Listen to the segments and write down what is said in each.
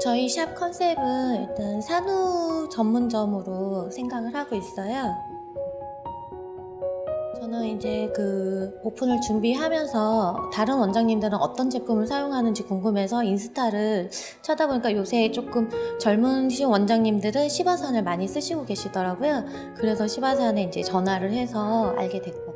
저희 샵 컨셉은 일단 산후 전문점으로 생각을 하고 있어요. 저는 이제 그 오픈을 준비하면서 다른 원장님들은 어떤 제품을 사용하는지 궁금해서 인스타를 찾아보니까 요새 조금 젊으신 원장님들은 시바산을 많이 쓰시고 계시더라고요. 그래서 시바산에 이제 전화를 해서 알게 됐거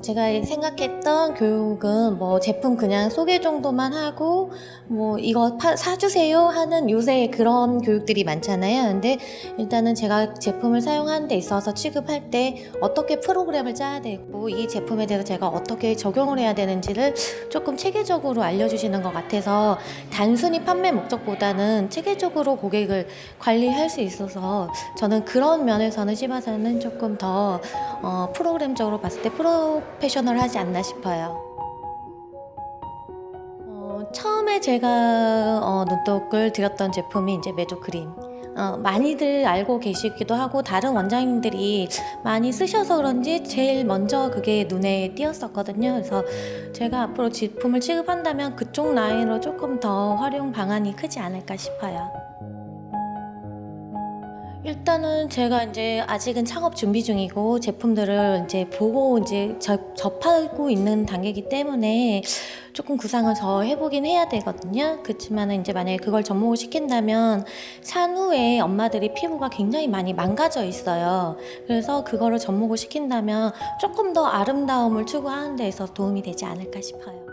어, 제가 생각했던 교육은 뭐 제품 그냥 소개 정도만 하고 뭐 이거 파- 사주세요 하는 요새 그런 교육들이 많잖아요. 근데 일단은 제가 제품을 사용하는 데 있어서 취급할 때 어떻게 프로그램을 짜야 되고 이 제품에 대해서 제가 어떻게 적용을 해야 되는지를 조금 체계적으로 알려주시는 것 같아서 단순히 판매 목적보다는 체계적으로 고객을 관리할 수 있어서 저는 그런 면에서는 시바사는 조금 더 어, 프로그램적으로 봤을 때 프로페셔널하지 않나 싶어요. 어, 처음에 제가 어, 눈독을 들였던 제품이 이제 메조 크림. 어, 많이들 알고 계시기도 하고 다른 원장님들이 많이 쓰셔서 그런지 제일 먼저 그게 눈에 띄었었거든요. 그래서 제가 앞으로 제품을 취급한다면 그쪽 라인으로 조금 더 활용 방안이 크지 않을까 싶어요. 일단은 제가 이제 아직은 창업 준비 중이고 제품들을 이제 보고 이제 접, 접하고 있는 단계이기 때문에 조금 구상을 더 해보긴 해야 되거든요. 그렇지만은 이제 만약에 그걸 접목을 시킨다면 산 후에 엄마들이 피부가 굉장히 많이 망가져 있어요. 그래서 그거를 접목을 시킨다면 조금 더 아름다움을 추구하는 데 있어서 도움이 되지 않을까 싶어요.